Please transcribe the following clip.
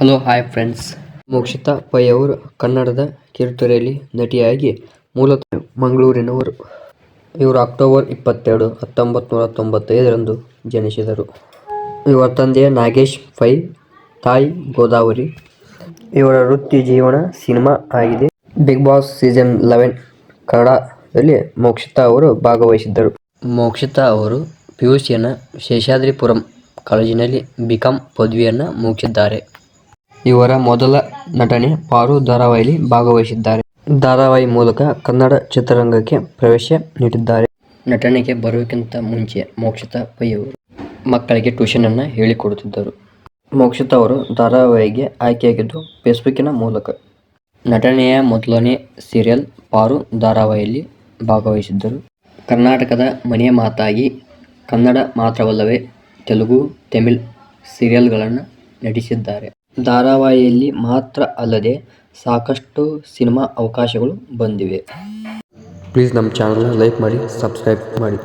Hello hi friends. Mokshitha Pai ಅವರು ಕನ್ನಡದ ಕಿರುತೆರೆಯಲ್ಲಿ ನಟಿಯಾಗಿ ಮೂಲತಃ ಮಂಗಳೂರಿನವರು. ಇವರು ಅಕ್ಟೋಬರ್ ಇಪ್ಪತ್ತೆರಡು ಹತ್ತೊಂಬತ್ತು ನೂರ ತೊಂಬತ್ತೈದರಂದು ಜನಿಸಿದರು. ಇವರ ತಂದೆ ನಾಗೇಶ್ ಪೈ ತಾಯಿ ಗೋದಾವರಿ. ಇವರ ವೃತ್ತಿ ಜೀವನ ಸಿನಿಮಾ ಆಗಿದೆ. ಬಿಗ್ ಬಾಸ್ ಸೀಸನ್ ಲೆವೆನ್ ಕನ್ನಡದಲ್ಲಿ ಮೋಕ್ಷಿತಾ ಅವರು ಭಾಗವಹಿಸಿದ್ದರು. ಮೋಕ್ಷಿತಾ ಅವರು ಪಿಯುಸಿಯನ್ನು ಶೇಷಾದ್ರಿಪುರಂ ಕಾಲೇಜಿನಲ್ಲಿ ಬಿಕಾಂ ಪದವಿಯನ್ನು ಮುಗಿಸಿದ್ದಾರೆ. ಇವರ ಮೊದಲ ನಟನೆ ಪಾರು ಧಾರಾವಾಹಿಯಲ್ಲಿ ಭಾಗವಹಿಸಿದ್ದಾರೆ. ಧಾರಾವಾಹಿ ಮೂಲಕ ಕನ್ನಡ ಚಿತ್ರರಂಗಕ್ಕೆ ಪ್ರವೇಶ ನೀಡಿದ್ದಾರೆ. ನಟನೆಗೆ ಬರುವುದಕ್ಕಿಂತ ಮುಂಚೆ ಮೋಕ್ಷಿತಾ ಪೈ ಅವರು ಮಕ್ಕಳಿಗೆ ಟ್ಯೂಷನ್ ಅನ್ನು ಹೇಳಿಕೊಡುತ್ತಿದ್ದರು. ಮೋಕ್ಷಿತಾ ಅವರು ಧಾರಾವಾಹಿಗೆ ಆಯ್ಕೆಯಾಗಿದ್ದು ಫೇಸ್ಬುಕ್ಕಿನ ಮೂಲಕ. ನಟನೆಯ ಮೊದಲನೇ ಸೀರಿಯಲ್ ಪಾರು ಧಾರಾವಾಹಿಯಲ್ಲಿ ಭಾಗವಹಿಸಿದ್ದರು. ಕರ್ನಾಟಕದ ಮನೆಯ ಮಾತಾಗಿ ಕನ್ನಡ ಮಾತ್ರವಲ್ಲವೇ ತೆಲುಗು, ತಮಿಳ್ ಸೀರಿಯಲ್ಗಳನ್ನು ನಟಿಸಿದ್ದಾರೆ. ಧಾರಾವಾಹಿಯಲ್ಲಿ ಮಾತ್ರ ಅಲ್ಲದೆ ಸಾಕಷ್ಟು ಸಿನಿಮಾ ಅವಕಾಶಗಳು ಬಂದಿವೆ. ಪ್ಲೀಸ್ ನಮ್ಮ ಚಾನಲ್ನ ಲೈಕ್ ಮಾಡಿ ಸಬ್ಸ್ಕ್ರೈಬ್ ಮಾಡಿ.